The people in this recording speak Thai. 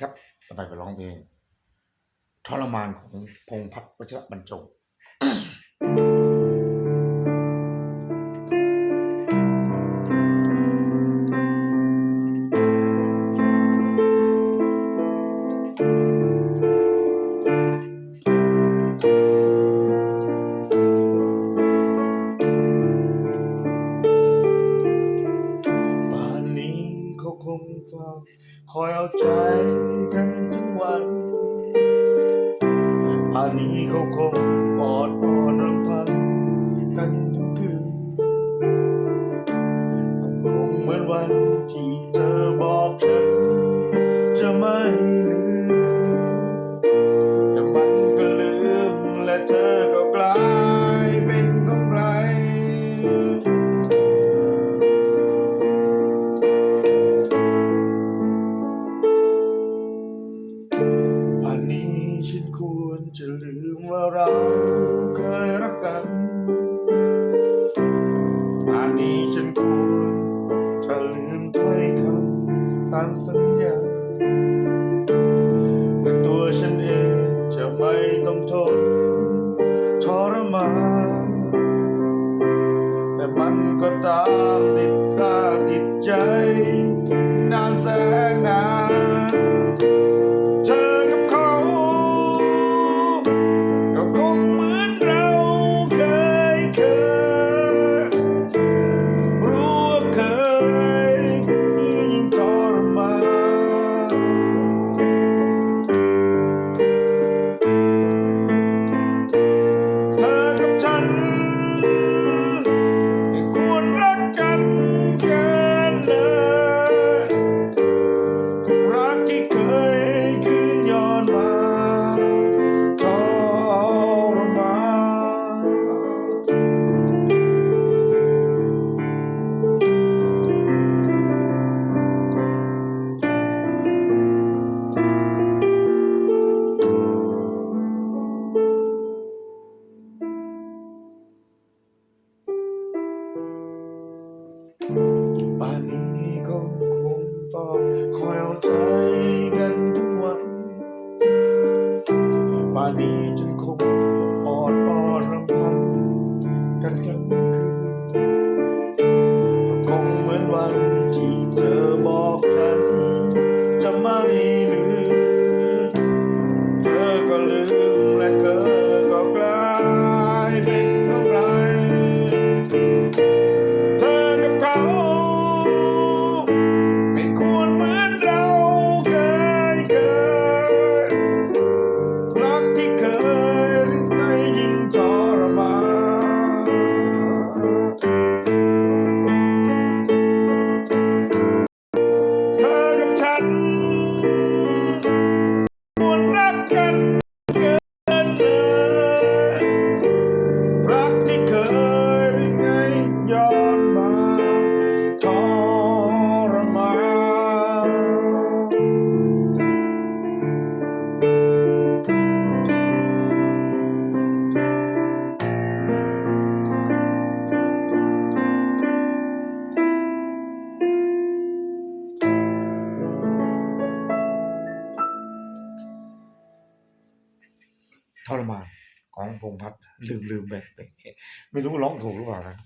ครับต่อไปไปร้องเพลงทรมานของพงพัฒน์วัชรบรรจง คอยเอาใจกันทุกวันป่านนี้เขาคงออดนอนรำพันกันทั้งคืนคงเหมือนวันที่เธอบอกฉันจะไม่ จะลืมว่าเราเคยรักกันป่านนี้ฉันควรจะลืมถ้อยคำตามสัญญาแต่ตัวฉันเองจะไม่ต้องทนทรมานแต่มันก็ตามติดตาติดใจ ที่เทรมานของพงพัฒน์ลืมลืมไปไม่รู้ร้องถูกหรือเปล่านะ